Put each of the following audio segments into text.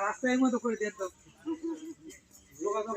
রাস্তায় মতো করে দিয়ে যোগাযোগ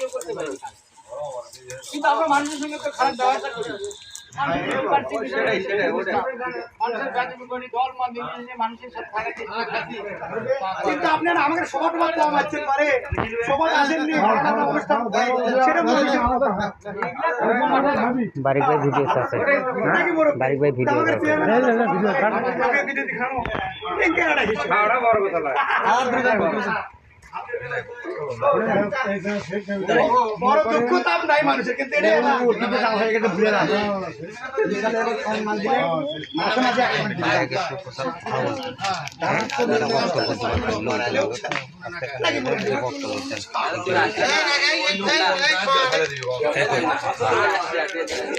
কেউ করতে পারে। কিন্তু আমরা মানুষের সঙ্গে তো খারাপ ব্যবহারটা করি। মানুষের জাতি বিজ্ঞানী দল মত নির্বিশেষে মানুষের সাথে থাকার চেষ্টা করি। কিন্তু আপনারা আমাকে সবার তোমার কম আসছেন পারে। সবাই আসেননি অনুষ্ঠান সেটা বলছি বারিক ভাই ভিডিও আছে নাকি বারিক ভাই ভিডিও আছে বড় দুঃখ তাপ নাই মানুষের কিন্তু এটা হয়ে গেছে ভুলে না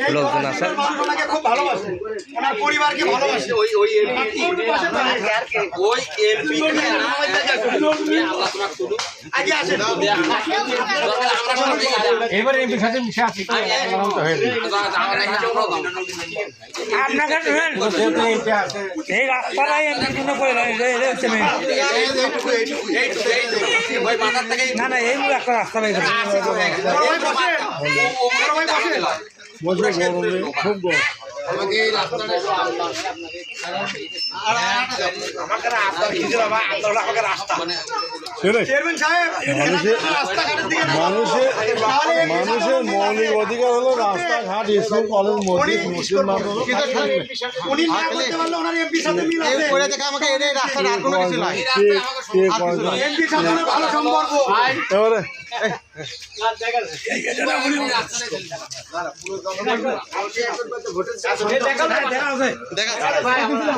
লোকজন আছে ওই ওই আগে আসেন এবারে এমপি সাথে মিশে আছি এই একটা রাস্তা। ভাই দিকে মানুষের মৌলিক অধিকার হলো রাস্তাঘাট স্কুল কলেজ উনি মসজিদ মুসলমান হলো মিল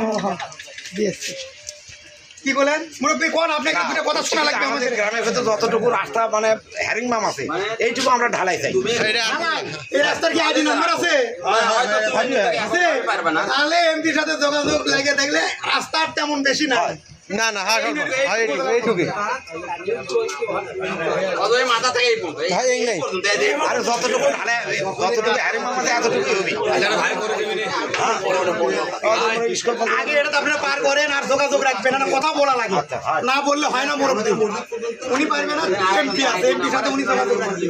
আছে কে বলেন? মুরব্বী কোন আপনাকে দুটো কথা শোনা লাগবে আমাদের? গ্রামের ভেতর যতটুকু রাস্তা মানে হ্যারিং মাম আছে এইটুকু আমরা ঢালাই চাই। এই রাস্তার কি আইডি নাম্বার আছে? আছে? তাহলে এমপির সাথে যোগাযোগ লাগে দেখলে রাস্তার তেমন বেশি না না না হ্যাঁ এইটুকু ভাই এই নাই। আরে যতটুকু যতটুকু হ্যারিং মাম আছে এতটুকু হবি। আগে এটা তো আপনারা পার করেন আর যোগাযোগ রাখবেন না কথা বলা লাগে। না বললে হয় না মুরব্বী। উনি পারবে না এমপি আছে এমপির সাথে উনি যোগাযোগ রাখবেন।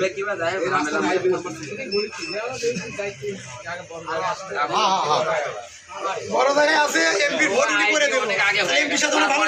বড় জায়গায় আছে এমপির ভোট উনি করে দেবেন এমপির সাথে ভালো